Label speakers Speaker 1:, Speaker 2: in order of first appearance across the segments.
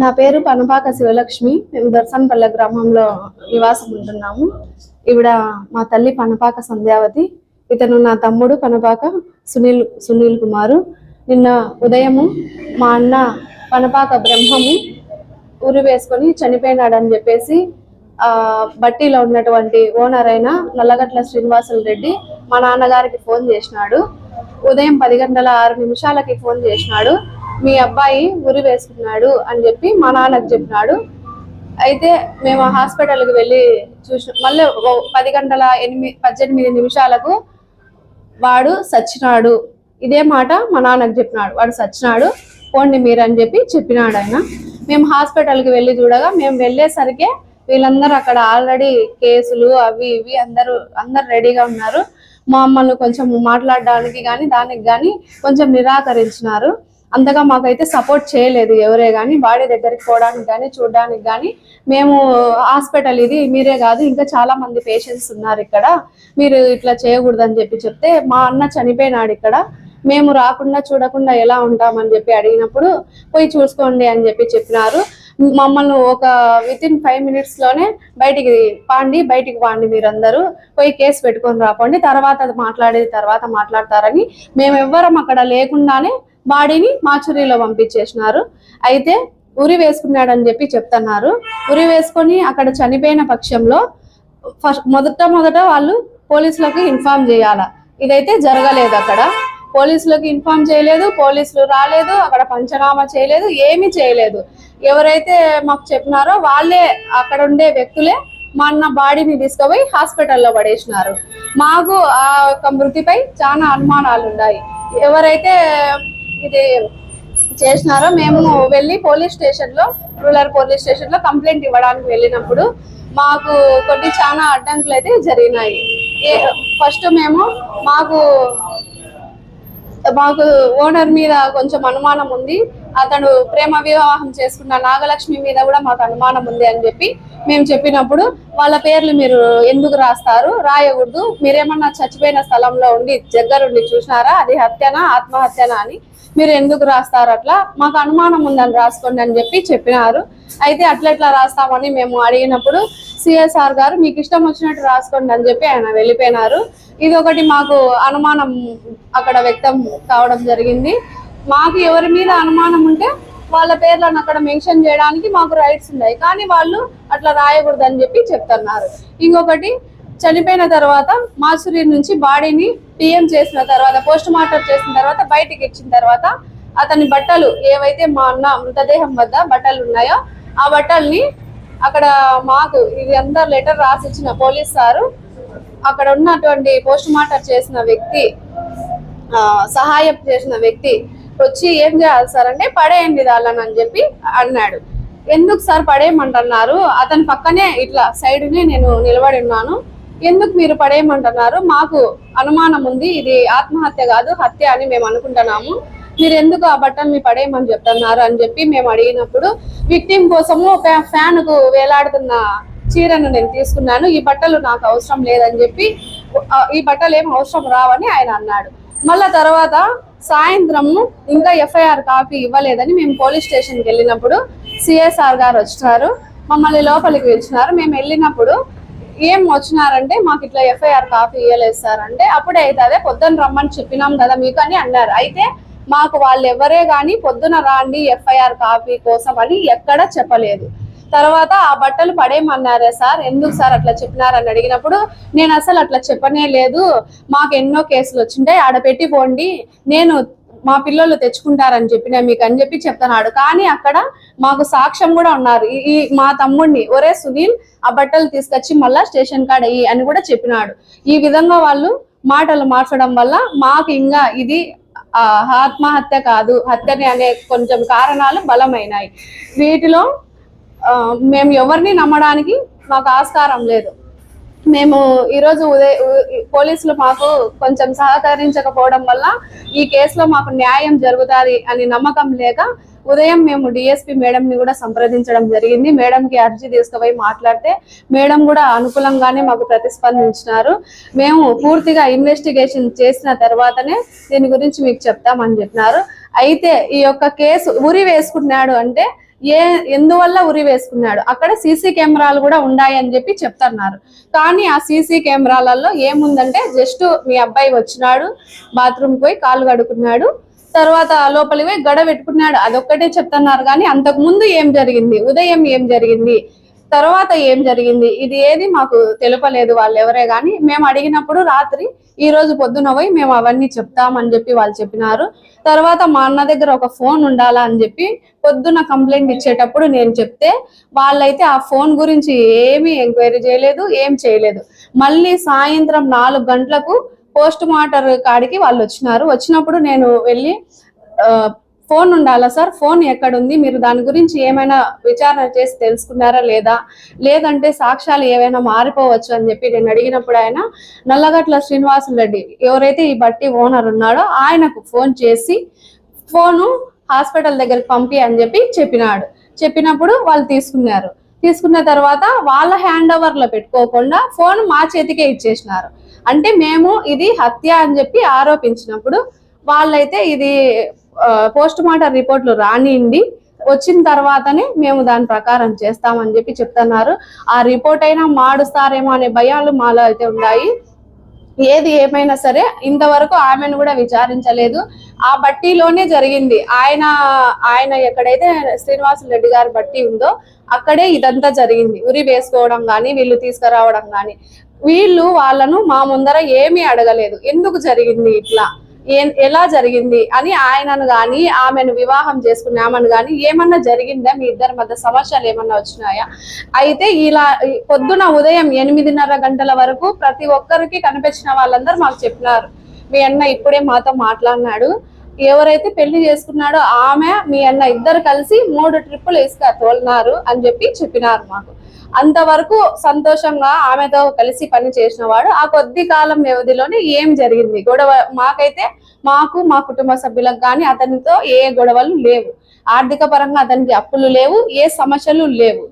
Speaker 1: నా పేరు పనపాక శివలక్ష్మి. మేము దర్శనపల్లె గ్రామంలో నివాసం ఉంటున్నాము ఈవిడ మా తల్లి పనపాక సంధ్యావతి. ఇతను నా తమ్ముడు పనపాక సునీల్ సునీల్ కుమారు. నిన్న ఉదయము మా అన్న పనపాక బ్రహ్మము ఉరి వేసుకొని చనిపోయినాడని చెప్పేసి ఆ బట్టీలో ఉన్నటువంటి ఓనర్ అయిన నల్లగట్ల శ్రీనివాసులు రెడ్డి మా నాన్నగారికి ఫోన్ చేసినాడు. ఉదయం పది గంటల ఆరు నిమిషాలకి ఫోన్ చేసినాడు. మీ అబ్బాయి ఉరి వేసుకున్నాడు అని చెప్పి మా నాన్నకు చెప్పినాడు. అయితే మేము హాస్పిటల్కి వెళ్ళి చూసిన. మళ్ళీ ఓ పది గంటల ఎనిమిది పద్దెనిమిది నిమిషాలకు వాడు సచ్చినాడు. ఇదే మాట మా నాన్నకు చెప్పినాడు. వాడు సచ్చినాడు. పోండి మీరు అని చెప్పి చెప్పినాడు ఆయన. మేము హాస్పిటల్కి వెళ్ళి చూడగా మేము వెళ్ళేసరికి వీళ్ళందరూ అక్కడ ఆల్రెడీ కేసులు అవి ఇవి అందరూ అందరు రెడీగా ఉన్నారు. మమ్మల్ని కొంచెం మాట్లాడడానికి కానీ దానికి కానీ కొంచెం నిరాకరించినారు. అంతగా మాకైతే సపోర్ట్ చేయలేదు ఎవరే కానీ బాడీ దగ్గరికి పోవడానికి కానీ చూడడానికి కానీ మేము హాస్పిటల్ ఇది మీరే కాదు ఇంకా చాలా మంది పేషెంట్స్ ఉన్నారు ఇక్కడ. మీరు ఇట్లా చేయకూడదని చెప్పి చెప్తే మా అన్న చనిపోయినాడు ఇక్కడ. మేము రాకుండా చూడకుండా ఎలా ఉంటామని చెప్పి అడిగినప్పుడు పోయి చూసుకోండి అని చెప్పి చెప్పినారు. మమ్మల్ని ఒక విత్ ఇన్ ఫైవ్ మినిట్స్లోనే బయటికి పాండి బయటికి పాండి మీరందరూ. పోయి కేసు పెట్టుకొని రాపండి తర్వాత అది మాట్లాడేది తర్వాత మాట్లాడతారని. మేము ఎవ్వరం అక్కడ లేకుండానే బాడీని మాచురీలో పంపించేసినారు. అయితే ఉరి వేసుకున్నాడని చెప్పి చెప్తున్నారు. ఉరి వేసుకొని అక్కడ చనిపోయిన పక్షంలో ఫస్ట్ మొదట మొదట వాళ్ళు పోలీసులకు ఇన్ఫార్మ్ చేయాల? ఇదైతే జరగలేదు అక్కడ. పోలీసులకు ఇన్ఫార్మ్ చేయలేదు పోలీసులు రాలేదు అక్కడ పంచనామా చేయలేదు ఏమీ చేయలేదు. ఎవరైతే మాకు చెప్పినారో వాళ్ళే అక్కడ ఉండే వ్యక్తులే మా అన్న బాడీని తీసుకుపోయి హాస్పిటల్లో పడేసినారు. మాకు ఆ యొక్క మృతిపై చాలా అనుమానాలు ఉన్నాయి ఎవరైతే ఇది చేసినారో మేము వెళ్ళి పోలీస్ స్టేషన్లో రూరల్ పోలీస్ స్టేషన్లో కంప్లైంట్ ఇవ్వడానికి వెళ్ళినప్పుడు మాకు కొన్ని చాలా అడ్డంకులు అయితే జరిగినాయి. ఫస్ట్ మేము మాకు మాకు ఓనర్ మీద కొంచెం అనుమానం ఉంది. అతడు ప్రేమ వివాహం చేసుకున్న నాగలక్ష్మి మీద కూడా మాకు అనుమానం ఉంది అని చెప్పి మేము చెప్పినప్పుడు వాళ్ళ పేర్లు మీరు ఎందుకు రాస్తారు? రాయకూడదు. మీరేమన్నా చచ్చిపోయిన స్థలంలో ఉండి దగ్గరుండి చూసినారా? అది హత్యనా? ఆత్మహత్యనా అని మీరు ఎందుకు రాస్తారు అట్లా? మాకు అనుమానం ఉందని రాసుకోండి అని చెప్పి చెప్పినారు. అయితే అట్లా ఎట్లా రాస్తామని మేము అడిగినప్పుడు సిఎస్ఆర్ గారు మీకు ఇష్టం వచ్చినట్టు రాసుకోండి అని చెప్పి ఆయన వెళ్ళిపోయినారు. ఇది ఒకటి మాకు అనుమానం అక్కడ వ్యక్తం కావడం జరిగింది. మాకు ఎవరి మీద అనుమానం ఉంటే వాళ్ళ పేర్లను అక్కడ మెన్షన్ చేయడానికి మాకు రైట్స్ ఉన్నాయి. కానీ వాళ్ళు అట్లా రాయకూడదు అని చెప్పి చెప్తున్నారు. ఇంకొకటి చనిపోయిన తర్వాత మాసూరి నుంచి బాడీని పిఎం చేసిన తర్వాత పోస్ట్ మార్టం చేసిన తర్వాత బయటికి ఇచ్చిన తర్వాత అతని బట్టలు ఏవైతే మా అన్న మృతదేహం వద్ద బట్టలు ఉన్నాయో ఆ బట్టల్ని అక్కడ మాకు ఇది అందరు లెటర్ రాసి ఇచ్చిన పోలీస్ సారు అక్కడ ఉన్నటువంటి పోస్ట్ మార్టం చేసిన వ్యక్తి సహాయం చేసిన వ్యక్తి వచ్చి ఏం చేయాలి సార్ అంటే పడేయండి దాళ్ళని అని చెప్పి అన్నాడు. ఎందుకు సార్ పడేయమంటున్నారు? అతని పక్కనే ఇట్లా సైడ్నే నేను నిలబడి ఉన్నాను. ఎందుకు మీరు పడేయమంటున్నారు? మాకు అనుమానం ఉంది ఇది ఆత్మహత్య కాదు హత్య అని మేము అనుకుంటున్నాము. మీరు ఎందుకు ఆ బట్టల్ని పడేయమని చెప్తున్నారు అని చెప్పి మేము అడిగినప్పుడు విక్టిమ్ కోసము ఫ్యాన్కు వేలాడుతున్న చీరను నేను తీసుకున్నాను ఈ బట్టలు నాకు అవసరం లేదని చెప్పి ఈ బట్టలు ఏం అవసరం రావని ఆయన అన్నాడు. మళ్ళా తర్వాత సాయంత్రము ఇంకా ఎఫ్ఐఆర్ కాపీ ఇవ్వలేదని మేము పోలీస్ స్టేషన్కి వెళ్ళినప్పుడు సిఎస్ఆర్ గారు వచ్చినారు మమ్మల్ని లోపలికి పిలిచినారు. మేము వెళ్ళినప్పుడు ఏం వచ్చినారంటే మాకు ఇట్లా ఎఫ్ఐఆర్ కాపీ ఇవ్వలేదు సార్ అంటే అప్పుడే అవుతుంది పొద్దున్న రమ్మని చెప్పినాం కదా మీకు అని అన్నారు. అయితే మాకు వాళ్ళు ఎవరే కానీ పొద్దున రాండి ఎఫ్ఐఆర్ కాపీ కోసం అని ఎక్కడ చెప్పలేదు. తర్వాత ఆ బట్టలు పడేయమన్నారే సార్ ఎందుకు సార్ అట్లా చెప్పినారని అడిగినప్పుడు నేను అసలు అట్లా చెప్పనే లేదు. మాకు ఎన్నో కేసులు వచ్చింటాయి ఆడ పెట్టి పోండి నేను మా పిల్లలు తెచ్చుకుంటారని చెప్పి నేను మీకు అని చెప్పి చెప్తున్నాడు. కానీ అక్కడ మాకు సాక్ష్యం కూడా ఉన్నారు. ఈ- మా తమ్ముడిని ఒరే సునీల్ ఆ బట్టలు తీసుకొచ్చి మళ్ళా స్టేషన్ కాడ అయ్యి అని కూడా చెప్పినాడు. ఈ విధంగా వాళ్ళు మాటలు మార్చడం వల్ల మాకు ఇంకా ఇది ఆ, ఆత్మహత్య కాదు. హత్యని అనే కొంచెం కారణాలు బలమైనాయి. వీటిలో మేము ఎవరిని నమ్మడానికి మాకు ఆస్కారం లేదు. మేము ఈరోజు ఉదయ పోలీసులు మాకు కొంచెం సహకరించకపోవడం వల్ల ఈ కేసులో మాకు న్యాయం జరుగుతుంది అని నమ్మకం లేక ఉదయం మేము డిఎస్పి మేడం ని కూడా సంప్రదించడం జరిగింది. మేడం కి అర్జీ తీసుకుపోయి మాట్లాడితే మేడం కూడా అనుకూలంగానే మాకు ప్రతిస్పందించినారు. మేము పూర్తిగా ఇన్వెస్టిగేషన్ చేసిన తర్వాతనే దీని గురించి మీకు చెప్తామని చెప్పినారు. అయితే ఈ యొక్క కేసు ఉరి వేసుకున్నాడు అంటే ఏ ఎందువల్ల ఉరి వేసుకున్నాడు? అక్కడ సీసీ కెమెరాలు కూడా ఉన్నాయి అని చెప్పి చెప్తున్నారు. కానీ ఆ సీసీ కెమెరాలలో ఏముందంటే జస్ట్ మీ అబ్బాయి వచ్చినాడు బాత్రూమ్ పోయి కాలు కడుకున్నాడు తర్వాత లోపలి పోయి గడ పెట్టుకున్నాడు. అదొక్కటే చెప్తున్నారు కానీ అంతకు ముందు ఏం జరిగింది? ఉదయం ఏం జరిగింది? తర్వాత ఏం జరిగింది? ఇది ఏది మాకు తెలపలేదు వాళ్ళు ఎవరే గాని. మేము అడిగినప్పుడు రాత్రి ఈ రోజు పొద్దున పోయి మేము అవన్నీ చెప్తామని చెప్పి వాళ్ళు చెప్పినారు. తర్వాత మా అన్న దగ్గర ఒక ఫోన్ ఉండాలా అని చెప్పి పొద్దున కంప్లైంట్ ఇచ్చేటప్పుడు నేను చెప్తే వాళ్ళైతే ఆ ఫోన్ గురించి ఏమీ ఎంక్వైరీ చేయలేదు ఏం చేయలేదు. మళ్ళీ సాయంత్రం నాలుగు గంటలకు పోస్ట్ మార్టర్ కాడికి వాళ్ళు వచ్చినారు. వచ్చినప్పుడు నేను వెళ్ళి ఆ, ఫోన్ ఉండాలా సార్? ఫోన్ ఎక్కడుంది? మీరు దాని గురించి ఏమైనా విచారణ చేసి తెలుసుకున్నారా లేదా? లేదంటే సాక్ష్యాలు ఏవైనా మారిపోవచ్చు అని చెప్పి నేను అడిగినప్పుడు ఆయన నల్లగట్ల శ్రీనివాసులు రెడ్డి ఎవరైతే ఈ బట్టి ఓనర్ ఉన్నాడో ఆయనకు ఫోన్ చేసి ఫోను హాస్పిటల్ దగ్గరికి పంపి అని చెప్పి చెప్పినాడు. చెప్పినప్పుడు వాళ్ళు తీసుకున్నారు. తీసుకున్న తర్వాత వాళ్ళ హ్యాండ్ ఓవర్లో పెట్టుకోకుండా ఫోన్ మా చేతికే ఇచ్చేసినారు. అంటే మేము ఇది హత్య అని చెప్పి ఆరోపించినప్పుడు వాళ్ళైతే ఇది పోస్ట్ మార్టం రిపోర్ట్లు రానియండి. వచ్చిన తర్వాతనే మేము దాని ప్రకారం చేస్తామని చెప్పి చెప్తున్నారు. ఆ రిపోర్ట్ అయినా మాడుస్తారేమో అనే భయాలు మాలో అయితే ఉన్నాయి. ఏది ఏమైనా సరే ఇంతవరకు ఆమెను కూడా విచారించలేదు. ఆ బట్టీలోనే జరిగింది. ఆయన ఆయన ఎక్కడైతే శ్రీనివాసులు రెడ్డి గారి బట్టి ఉందో అక్కడే ఇదంతా జరిగింది. ఉరి వేసుకోవడం కానీ వీళ్ళు తీసుకురావడం కానీ వీళ్ళు వాళ్ళను మా ముందర ఏమీ అడగలేదు. ఎందుకు జరిగింది ఇట్లా? ఎలా జరిగింది అని ఆయనను గాని ఆమెను వివాహం చేసుకున్న ఆమెను గాని ఏమన్నా జరిగిందా? మీ ఇద్దరి మధ్య సమస్యలు ఏమన్నా వచ్చినాయా? అయితే ఇలా పొద్దున ఉదయం ఎనిమిదిన్నర గంటల వరకు ప్రతి ఒక్కరికి కనిపించిన వాళ్ళందరూ మాకు చెప్పినారు. మీ అన్న ఇప్పుడే మాతో మాట్లాడినాడు. ఎవరైతే పెళ్ళి చేసుకున్నాడో ఆమె మీ అన్న ఇద్దరు కలిసి మూడు ట్రిప్పులు ఇసుక తోలినారు అని చెప్పి చెప్పినారు మాకు. అంతవరకు సంతోషంగా ఆమెతో కలిసి పని చేసిన వాడు. ఆ కొద్ది కాలం వ్యవధిలోనే ఏం జరిగింది? గొడవ మాకైతే మాకు మా కుటుంబ సభ్యులకు కానీ అతనితో ఏ గొడవలు లేవు. ఆర్థిక పరంగా అతనికి అప్పులు లేవు ఏ సమస్యలు లేవు.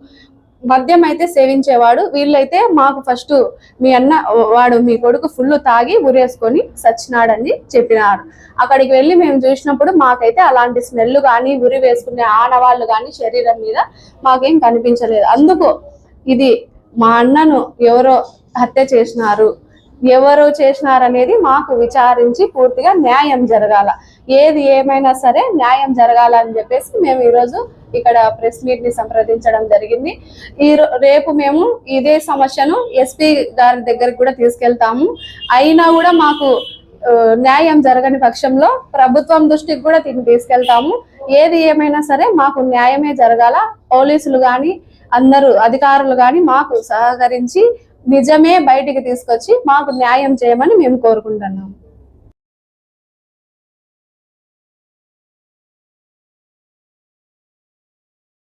Speaker 1: మద్యం అయితే సేవించేవాడు. వీళ్ళైతే మాకు ఫస్ట్ మీ అన్న వాడు మీ కొడుకు ఫుల్ తాగి ఉరేసుకొని సచ్చినాడని చెప్పినారు. అక్కడికి వెళ్ళి మేము చూసినప్పుడు మాకైతే అలాంటి స్మెల్ కానీ ఉరి వేసుకునే ఆనవాళ్ళు కానీ శరీరం మీద మాకేం కనిపించలేదు. అందుకు ఇది మా అన్నను ఎవరో హత్య చేసినారు. ఎవరు చేసినారనేది మాకు విచారించి పూర్తిగా న్యాయం జరగాల. ఏది ఏమైనా సరే న్యాయం జరగాల అని చెప్పేసి మేము ఈరోజు ఇక్కడ ప్రెస్ మీట్ని సంప్రదించడం జరిగింది. ఈ రో- రేపు మేము ఇదే సమస్యను ఎస్పీ గారి దగ్గరికి కూడా తీసుకెళ్తాము. అయినా కూడా మాకు న్యాయం జరగని పక్షంలో ప్రభుత్వం దృష్టికి కూడా దీన్ని తీసుకెళ్తాము. ఏది ఏమైనా సరే మాకు న్యాయమే జరగాల. పోలీసులు కానీ అందరూ అధికారులు కానీ మాకు సహకరించి నిజమే బయటికి తీసుకొచ్చి మాకు న్యాయం చేయమని మేము కోరుకుంటున్నాము